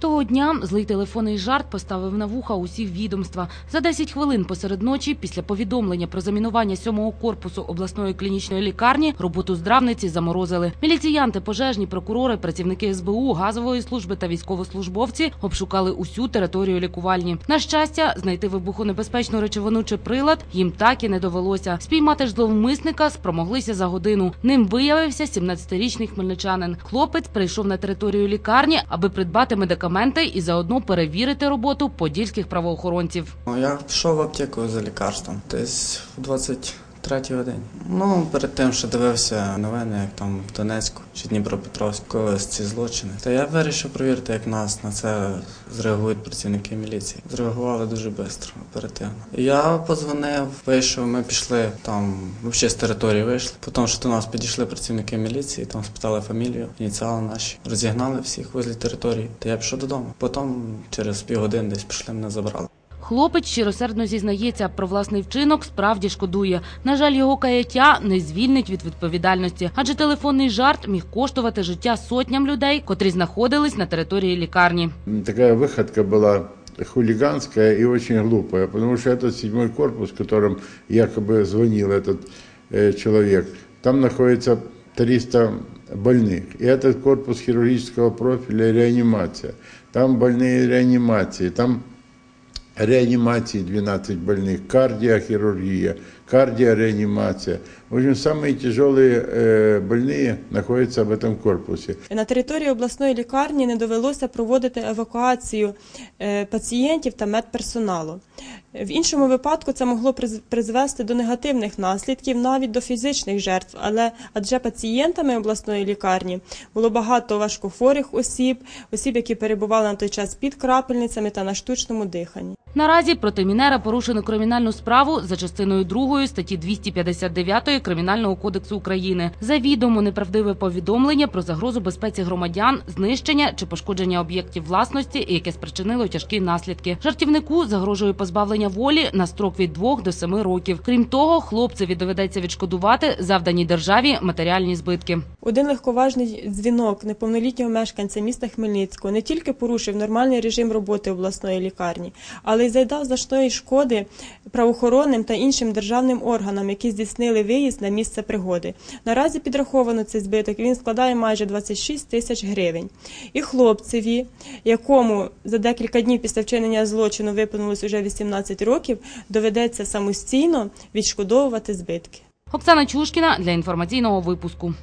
Того дня злий телефонний жарт поставив на вуха усі відомства. За 10 хвилин посеред ночі, після повідомлення про замінування сьомого корпусу обласної клінічної лікарні, роботу здравниці заморозили. Міліціянти, пожежні, прокурори, працівники СБУ, газової служби та військовослужбовці обшукали усю територію лікувальні. На щастя, знайти вибухонебезпечну речовину чи прилад їм так і не довелося. Спіймати ж зловмисника спромоглися за годину. Ним виявився 17-річний хмельничанин. Хлопець прийшов на територію лікарні, аби придбати медикаменти і заодно перевірити роботу подільських правоохоронців. Ну, Я пішов в аптеку за лікарством десь в 23 годині. Ну, перед тим, що дивився новини, як там в Донецьку чи Дніпропетровську коїлись ці злочини. Та я вирішив перевірити, як нас на це зреагують працівники міліції. Зреагували дуже швидко, оперативно. Я подзвонив, вийшов, ми пішли там, взагалі з території вийшли. Потім, що до нас підійшли працівники міліції, там спитали фамілію, ініціали наші. Розігнали всіх возле території. Та я пішов додому. Потім через півгодини десь пішли, мене забрали. Хлопець щиросердно зізнається про власний вчинок, справді шкодує. На жаль, його каяття не звільнить від відповідальності, адже телефонний жарт міг коштувати життя сотням людей, котрі знаходились на території лікарні. Такая выходка была хулиганская и очень глупая, потому что этот седьмой корпус, в котором якобы звонил этот э, человек, там находится 300 больных. И этот корпус хирургического профиля реанимация. Там больные реанимации, там реанимации 12 больних, кардиохирургия, кардиореанимация. В общем, самые тяжелые э, больные находятся в этом корпусе. На території обласної лікарні не довелося проводити евакуацію е, пацієнтів та медперсоналу. В іншому випадку це могло приз- призвести до негативних наслідків, навіть до фізичних жертв. Але адже пацієнтами обласної лікарні було багато важкохворих осіб, осіб, які перебували на той час під крапельницями та на штучному диханні. Наразі проти Мінера порушено кримінальну справу за частиною 2 статті 259 Кримінального кодексу України за відомо неправдиве повідомлення про загрозу безпеці громадян, знищення чи пошкодження об'єктів власності, яке спричинило тяжкі наслідки. Жартівнику загрожує позбавлення волі на строк від 2 до 7 років. Крім того, хлопцеві доведеться відшкодувати завдані державі матеріальні збитки. Один легковажний дзвінок неповнолітнього мешканця міста Хмельницького не тільки порушив нормальний режим роботи обласної лікарні, але й завдав значної шкоди правоохоронним та іншим державним органам, які здійснили виїзд на місце пригоди. Наразі підраховано цей збиток. Він складає майже 26 тисяч гривень. І хлопцеві, якому за декілька днів після вчинення злочину виповнилось уже 18 років, доведеться самостійно відшкодовувати збитки. Оксана Чушкіна для інформаційного випуску.